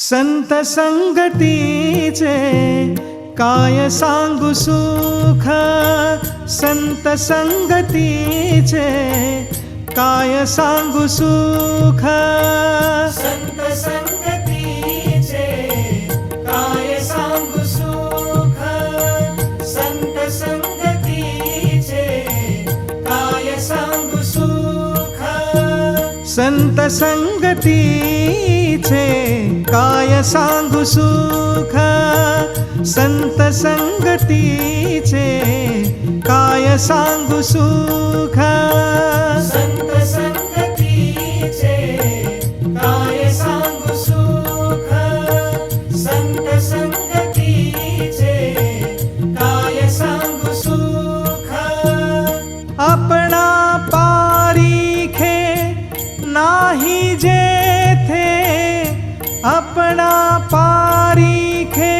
संत संगतीचे काय सांगू सुख? संत संगतीचे काय सांगू सुख? संत संगतीचे संत संगतीचे काय सांगू सुख? संत संगतीचे काय सांगू सुख? संत संग अपना पारीखे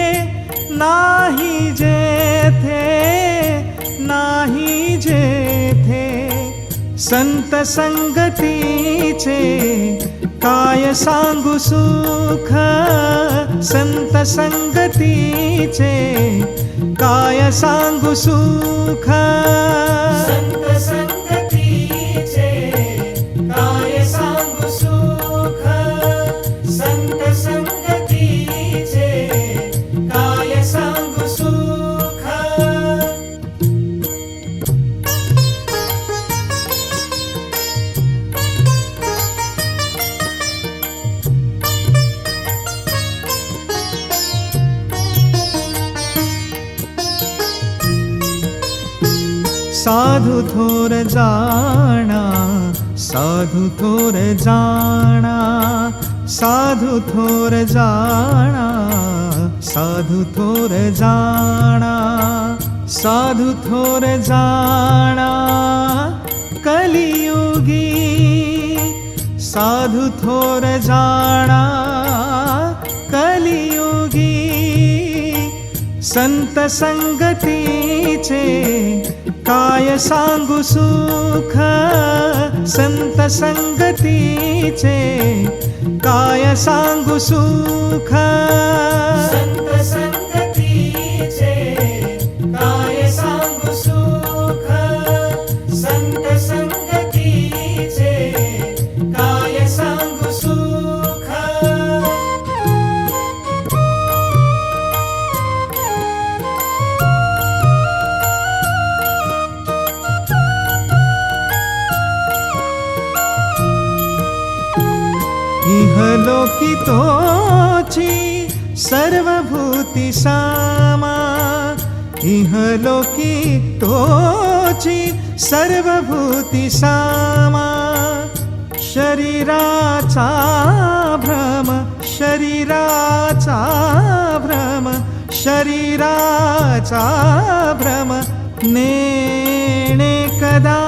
नाही जेथे नाही जेथे संत संगतीचे काय सांगू सुख? संत संगतीचे काय सांगू सुख? साधु थोर जाणा साधु थोर जाणा साधु थोर जाणा साधु थोर जाणा साधु थोर जाणा कलियुगी साधु थोर जाणा संत संगतीचे काय सांगू सुख? संत संगतीचे काय सांगू सुख? तोची सर्वभूती सामा इहलोकी तोची सर्वभूती सामा। शरीराचा भ्रम शरीराचा भ्रम शरीराचा भ्रम नेणे कदा?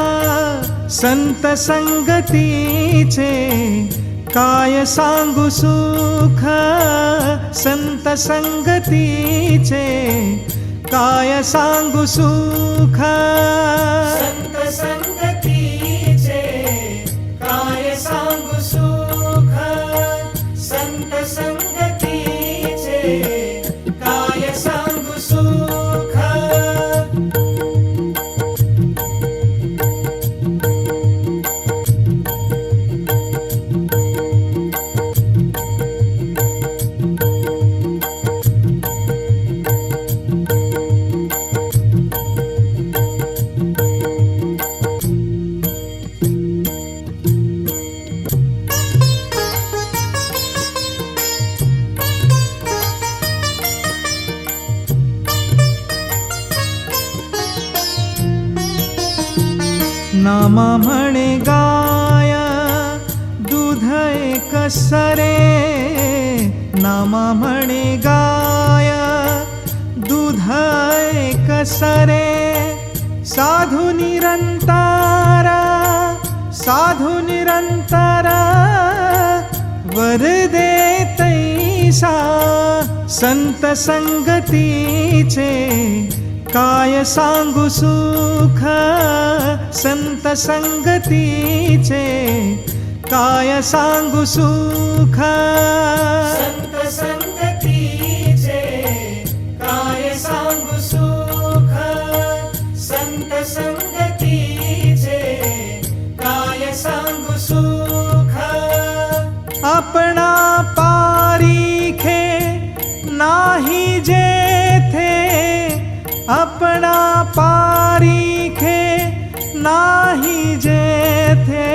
संत संगतीचे काय सांगू सुख संत संगतीचे काय सांगू सुख? संत संगतीचे नामाण गाय दूधै कसरे। नाम नामाण गाय दूधय क सरे साधु निरन्तरा साधु निरन्तरा वरद सन्तसङ्गति काय सांगू सुख संत संगतीचे? काय सांगू सुख संत संगतीचे? काय सांगू सुख संत संगतीचे? काय सांगू सुख? आपण पारिखे नाही जेथे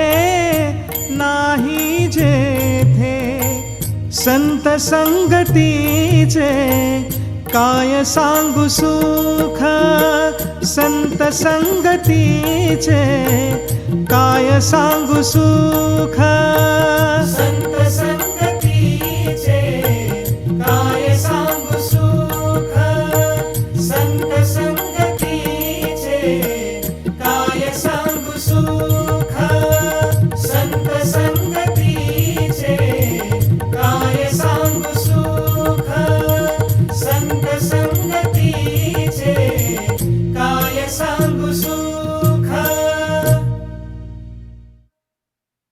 नाही जेथे संत संगतीचे काय सांगू सुख? संत संगतीचे काय सांगू सुख?